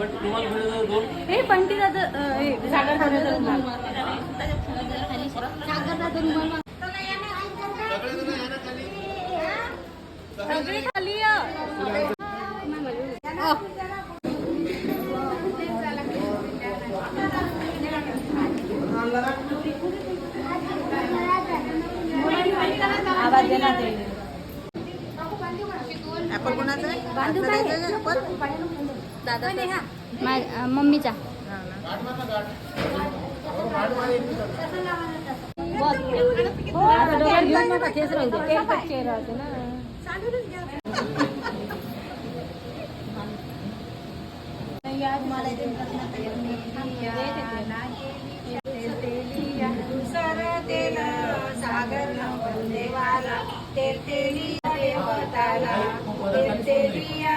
हे पंटी दादा सागर दादा सगळी खाली. आवाज देणार ऍपल कोणाचा? आहे बांधू काय? दादा मम्मीचा. हो, डोक्यात घेऊन नका, केस राहू दे. केस कच्चे राहते ना. तेल सागर देवाला. तेल तेलिया देवताला. तेल तेलिया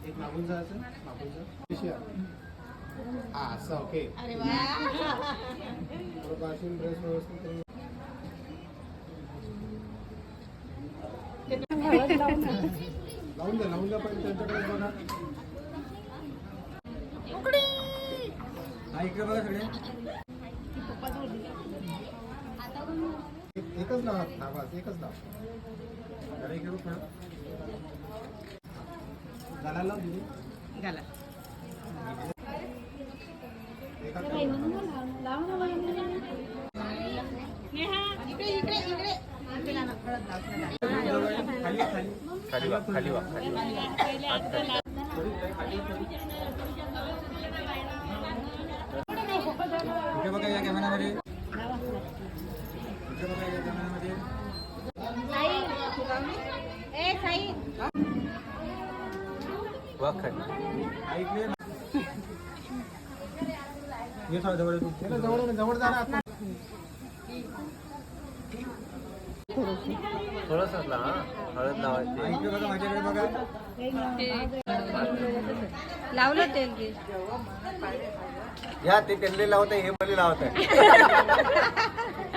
एक मागून जायचं मागून जा हा असं ओके ड्रेस व्यवस्थित लावून द्या लावून द्या पण त्यांच्याकडे बघा हा, बघा सगळे. एकच नाव हा बस एकच नाव. घालायला लाव दीदी. घाला एका खाली खाली खाली. वा खाली वा खाली थोडंसं हळद लावायची. इकडे बघा माझ्याकडे बघा. लावलं तेल की या ते त्यांनी लावत आहे हे मला लावत आहे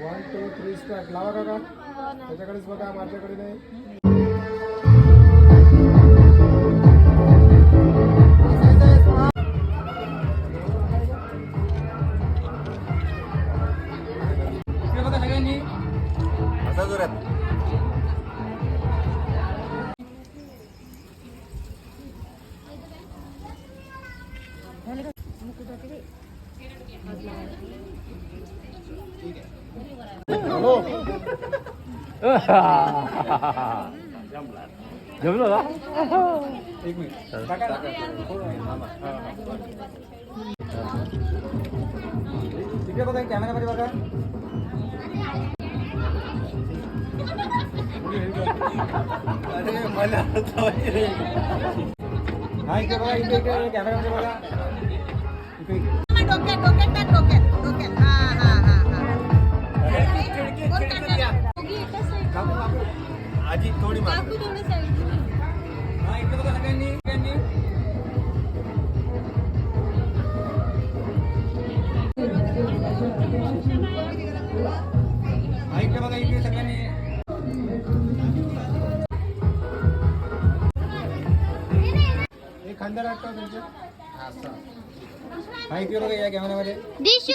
वन टू थ्री स्टार्ट लावा काका त्याच्याकडेच बघा माझ्याकडे नाही इकडे बघा सगळ्यांनी असा जोरात. जमलं का एक मिनिट काका इकडे बघा कॅमेरामध्ये बघा अरे मला लावायची रे. हा इकडे बघा इकडे इकडे कॅमेरामध्ये बघा इकडे इकडे. डोक्यात डोक्यात टाक, डोक्यात डोक्यात. हा हा हा हा. काकू, काकू. आजी थोडी माग हा इकडे बघा सगळ्यांनी सगळ्यांनी. हा इकडे बघा इकडे सगळ्यांनी. एक खांद्याला अटकाव तुमच्या माहिती असं हाय या कॅमेऱ्यामध्ये दिशू